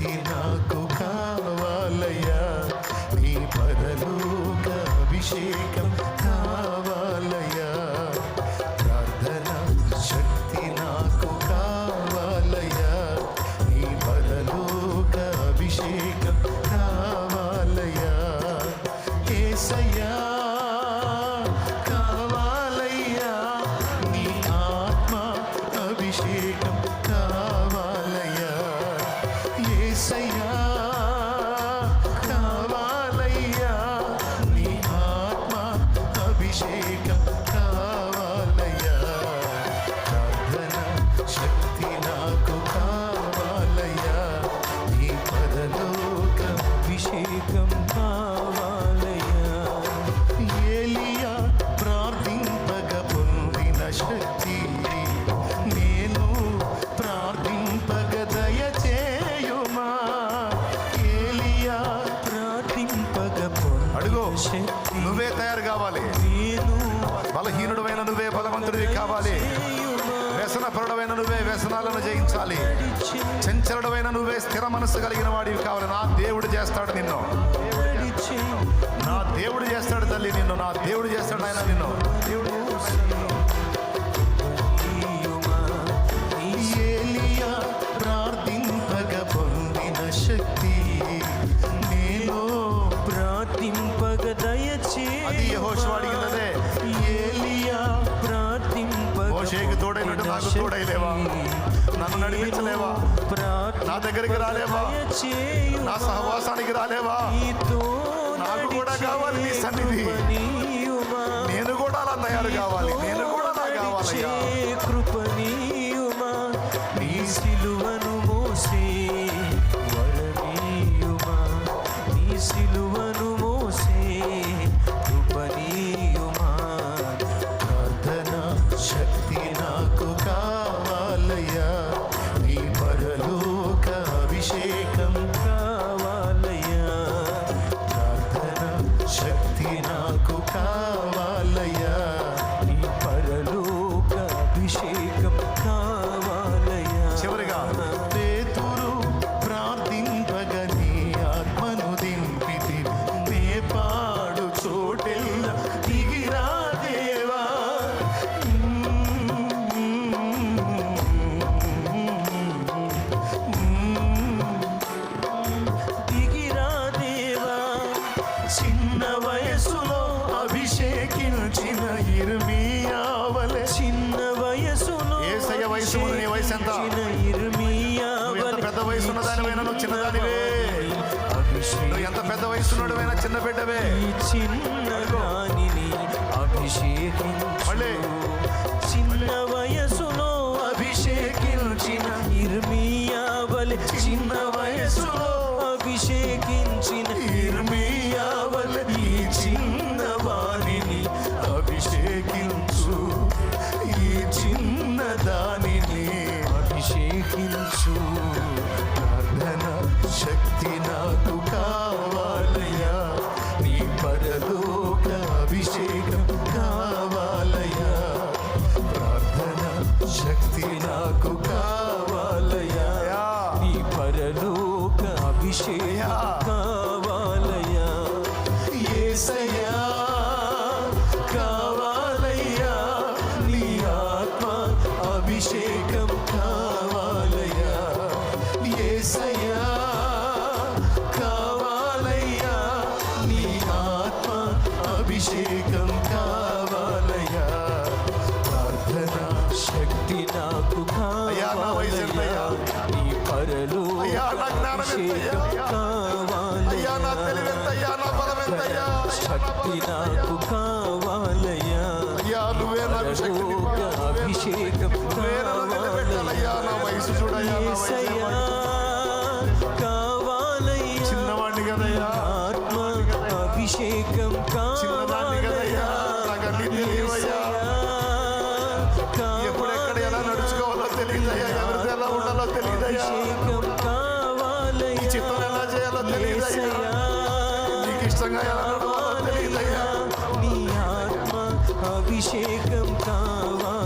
శక్తి నాకు కావాలయ్యా. నీ పరలోక అభిషేకం అభిషేకం నువ్వే తయారు కావాలి. బలహీనుడమైన నువ్వే బలవంతుడివి కావాలి. చేయుమా వ్యసన పరుడమైన నువ్వే వ్యసనాలను జయించాలి. చంచలుడమైన నువ్వే స్థిర మనస్సు కలిగిన వాడివి కావాలి. నా దేవుడు చేస్తాడు నిన్ను. నా దేవుడు చేస్తాడు తల్లి నిన్ను. నా దేవుడు చేస్తాడు ఆయన నిన్ను. దేవుడు తోడైనట్టు నాకు పొందిన తోడైలేవా? శక్తి. నన్ను నడిపించలేవా? నా దగ్గరికి రాలేవా? నా సహవాసానికి రాలేవా నాకు కూడా కావాలి నీ సన్నిధి. నేను కూడా అలా తయారు కావాలి నేను కూడా అలా కావాలయ్యా ముందు నీ వయసు ఎంత? ఎంత పెద్ద వయసు ఉన్నదానివైనా నువ్వు చిన్నదానివే. నువ్వు ఎంత పెద్ద చిన్న బిడ్డవే ఈ చిన్న అభిషేకించు మళ్ళీ. అభిషేకించు ప్రార్థన శక్తి నాకు కావాలయ్యా. నీ పరలోక అభిషేకం నీ ఆత్మ అభిషేకం ప్రార్థన శక్తి నాకు నీ? అభిషేకం శక్తి నాకు కావాలయ్యా. అభిషేకం కావాలయ్యా. చిత్తం ఎలా చేయాలో తెలియదయ్యా నీకు ఇష్టంగా ఎలా తెలియదయ్యా నీ ఆత్మ అభిషేకం కావాలయ్యా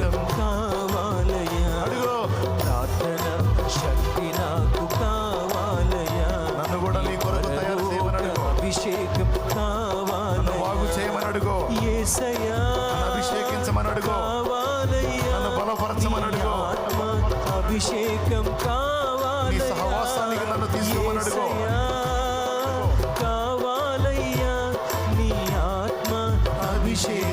మార్గం కావాలయ్యా. ప్రార్థన శక్తి నాకు కావాలయ్యా. నన్ను కూడా నీ కొరకు తయారు చేయమని అభిషేకం కావాలి బాగు చేయమని అడుగో. ఏసయ్యా అభిషేకించమని అడుగో. కావాలయ్యా. బలపరచమని అడుగో. అభిషేకం కావాలి సహవాసానికి నన్ను తీసుకోమని అడుగో. కావాలయ్యా. నీ ఆత్మ అభిషేకం